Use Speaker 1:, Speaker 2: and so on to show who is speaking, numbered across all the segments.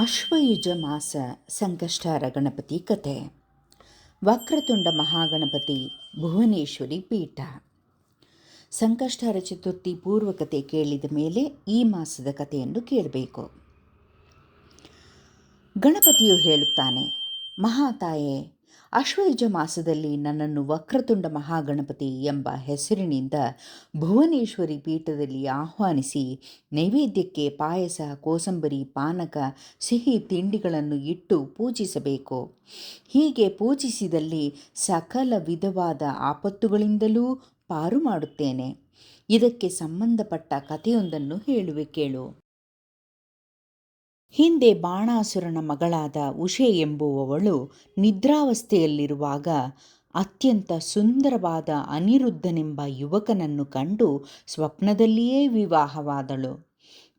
Speaker 1: ಅಶ್ವಯುಜ ಮಾಸ ಸಂಕಷ್ಟಾರ ಗಣಪತಿ ಕತೆ. ವಕ್ರತುಂಡ ಮಹಾಗಣಪತಿ ಭುವನೇಶ್ವರಿ ಪೀಠ. ಸಂಕಷ್ಟಾರ ಚತುರ್ಥಿ ಪೂರ್ವ ಕತೆ ಕೇಳಿದ ಮೇಲೆ ಈ ಮಾಸದ ಕಥೆಯನ್ನು ಕೇಳಬೇಕು. ಗಣಪತಿಯು ಹೇಳುತ್ತಾನೆ, ಮಹಾತಾಯೆ ಅಶ್ವಯುಜ ಮಾಸದಲ್ಲಿ ನನ್ನನ್ನು ವಕ್ರತುಂಡ ಮಹಾಗಣಪತಿ ಎಂಬ ಹೆಸರಿನಿಂದ ಭುವನೇಶ್ವರಿ ಪೀಠದಲ್ಲಿ ಆಹ್ವಾನಿಸಿ ನೈವೇದ್ಯಕ್ಕೆ ಪಾಯಸ, ಕೋಸಂಬರಿ, ಪಾನಕ, ಸಿಹಿ ತಿಂಡಿಗಳನ್ನು ಇಟ್ಟು ಪೂಜಿಸಬೇಕು. ಹೀಗೆ ಪೂಜಿಸಿದಲ್ಲಿ ಸಕಲ ವಿಧವಾದ ಆಪತ್ತುಗಳಿಂದಲೂ ಪಾರು ಮಾಡುತ್ತೇನೆ. ಇದಕ್ಕೆ ಸಂಬಂಧಪಟ್ಟ ಕಥೆಯೊಂದನ್ನು ಹೇಳುವೆ ಕೇಳು. ಹಿಂದೆ ಬಾಣಾಸುರನ ಮಗಳಾದ ಉಷೆ ಎಂಬುವವಳು ನಿದ್ರಾವಸ್ಥೆಯಲ್ಲಿರುವಾಗ ಅತ್ಯಂತ ಸುಂದರವಾದ ಅನಿರುದ್ಧನೆಂಬ ಯುವಕನನ್ನು ಕಂಡು ಸ್ವಪ್ನದಲ್ಲಿಯೇ ವಿವಾಹವಾದಳು.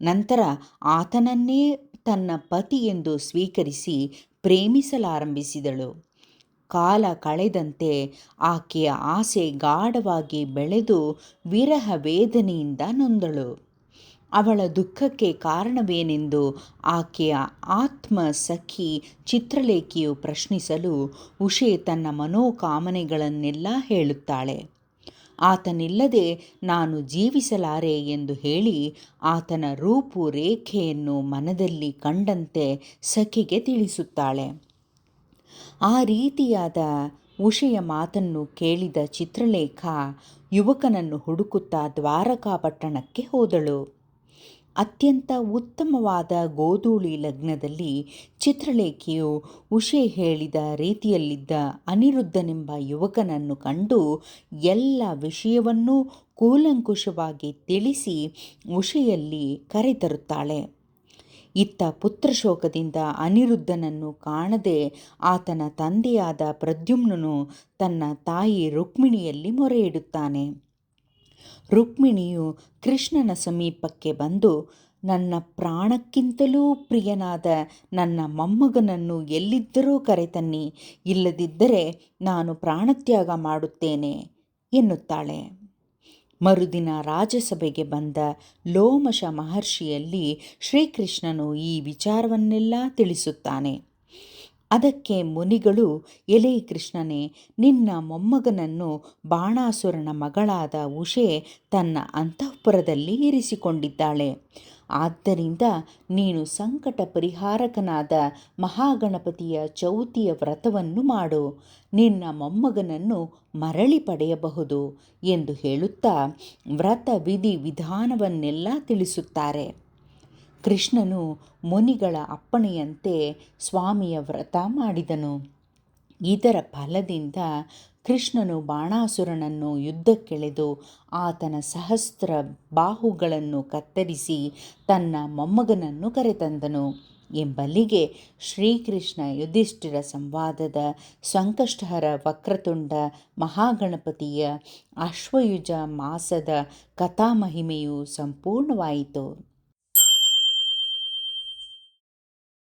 Speaker 1: ನಂತರ ಆತನನ್ನೇ ತನ್ನ ಪತಿ ಎಂದು ಸ್ವೀಕರಿಸಿ ಪ್ರೇಮಿಸಲಾರಂಭಿಸಿದಳು. ಕಾಲ ಕಳೆದಂತೆ ಆಕೆಯ ಆಸೆ ಗಾಢವಾಗಿ ಬೆಳೆದು ವಿರಹ ವೇದನೆಯಿಂದ ನೊಂದಳು. ಅವಳ ದುಃಖಕ್ಕೆ ಕಾರಣವೇನೆಂದು ಆಕೆಯ ಆತ್ಮ ಸಖಿ ಚಿತ್ರಲೇಖಿಯು ಪ್ರಶ್ನಿಸಲು ಉಷೆ ತನ್ನ ಮನೋಕಾಮನೆಗಳನ್ನೆಲ್ಲ ಹೇಳುತ್ತಾಳೆ. ಆತನಿಲ್ಲದೆ ನಾನು ಜೀವಿಸಲಾರೆ ಎಂದು ಹೇಳಿ ಆತನ ರೂಪು ರೇಖೆಯನ್ನು ಮನದಲ್ಲಿ ಕಂಡಂತೆ ಸಖಿಗೆ ತಿಳಿಸುತ್ತಾಳೆ. ಆ ರೀತಿಯಾದ ಉಷೆಯ ಮಾತನ್ನು ಕೇಳಿದ ಚಿತ್ರಲೇಖ ಯುವಕನನ್ನು ಹುಡುಕುತ್ತಾ ದ್ವಾರಕಾ ಪಟ್ಟಣಕ್ಕೆ ಹೋದಳು. ಅತ್ಯಂತ ಉತ್ತಮವಾದ ಗೋಧೂಳಿ ಲಗ್ನದಲ್ಲಿ ಚಿತ್ರಲೇಖೆಯು ಉಷೆ ಹೇಳಿದ ರೀತಿಯಲ್ಲಿದ್ದ ಅನಿರುದ್ಧನೆಂಬ ಯುವಕನನ್ನು ಕಂಡು ಎಲ್ಲ ವಿಷಯವನ್ನೂ ಕೂಲಂಕುಷವಾಗಿ ತಿಳಿಸಿ ಉಷೆಯಲ್ಲಿ ಕರೆತರುತ್ತಾಳೆ. ಇತ್ತ ಪುತ್ರಶೋಕದಿಂದ ಅನಿರುದ್ಧನನ್ನು ಕಾಣದೆ ಆತನ ತಂದೆಯಾದ ಪ್ರದ್ಯುಮ್ನನು ತನ್ನ ತಾಯಿ ರುಕ್ಮಿಣಿಯಲ್ಲಿ ಮೊರೆಯಿಡುತ್ತಾನೆ. ರುಕ್ಮಿಣಿಯು ಕೃಷ್ಣನ ಸಮೀಪಕ್ಕೆ ಬಂದು, ನನ್ನ ಪ್ರಾಣಕ್ಕಿಂತಲೂ ಪ್ರಿಯನಾದ ನನ್ನ ಮೊಮ್ಮಗನನ್ನು ಎಲ್ಲಿದ್ದರೂ ಕರೆತನ್ನಿ. ಇಲ್ಲದಿದ್ದರೆ ನಾನು ಪ್ರಾಣತ್ಯಾಗ ಮಾಡುತ್ತೇನೆ, ಎನ್ನುತ್ತಾಳೆ. ಮರುದಿನ ರಾಜಸಭೆಗೆ ಬಂದ ಲೋಮಶ ಮಹರ್ಷಿಯಲ್ಲಿ ಶ್ರೀಕೃಷ್ಣನು ಈ ವಿಚಾರವನ್ನೆಲ್ಲ ತಿಳಿಸುತ್ತಾನೆ. ಅದಕ್ಕೆ ಮುನಿಗಳು, ಎಲೆ ಕೃಷ್ಣನೇ, ನಿನ್ನ ಮೊಮ್ಮಗನನ್ನು ಬಾಣಾಸುರನ ಮಗಳಾದ ಉಷೆ ತನ್ನ ಅಂತಃಪುರದಲ್ಲಿ ಇರಿಸಿಕೊಂಡಿದ್ದಾಳೆ. ಆದ್ದರಿಂದ ನೀನು ಸಂಕಟ ಪರಿಹಾರಕನಾದ ಮಹಾಗಣಪತಿಯ ಚೌತಿಯ ವ್ರತವನ್ನು ಮಾಡು. ನಿನ್ನ ಮೊಮ್ಮಗನನ್ನು ಮರಳಿ ಪಡೆಯಬಹುದು ಎಂದು ಹೇಳುತ್ತಾ ವ್ರತ ವಿಧಿ ವಿಧಾನವನ್ನೆಲ್ಲ ತಿಳಿಸುತ್ತಾರೆ. ಕೃಷ್ಣನು ಮುನಿಗಳ ಅಪ್ಪಣೆಯಂತೆ ಸ್ವಾಮಿಯ ವ್ರತ ಮಾಡಿದನು. ಇದರ ಫಲದಿಂದ ಕೃಷ್ಣನು ಬಾಣಾಸುರನನ್ನು ಯುದ್ಧಕ್ಕೆಳೆದು ಆತನ ಸಹಸ್ರ ಬಾಹುಗಳನ್ನು ಕತ್ತರಿಸಿ ತನ್ನ ಮೊಮ್ಮಗನನ್ನು ಕರೆತಂದನು. ಎಂಬಲ್ಲಿಗೆ ಶ್ರೀಕೃಷ್ಣ ಯುಧಿಷ್ಠಿರ ಸಂವಾದದ ಸಂಕಷ್ಟಹರ ವಕ್ರತುಂಡ ಮಹಾಗಣಪತಿಯ ಅಶ್ವಯುಜ ಮಾಸದ ಕಥಾಮಹಿಮೆಯು ಸಂಪೂರ್ಣವಾಯಿತು.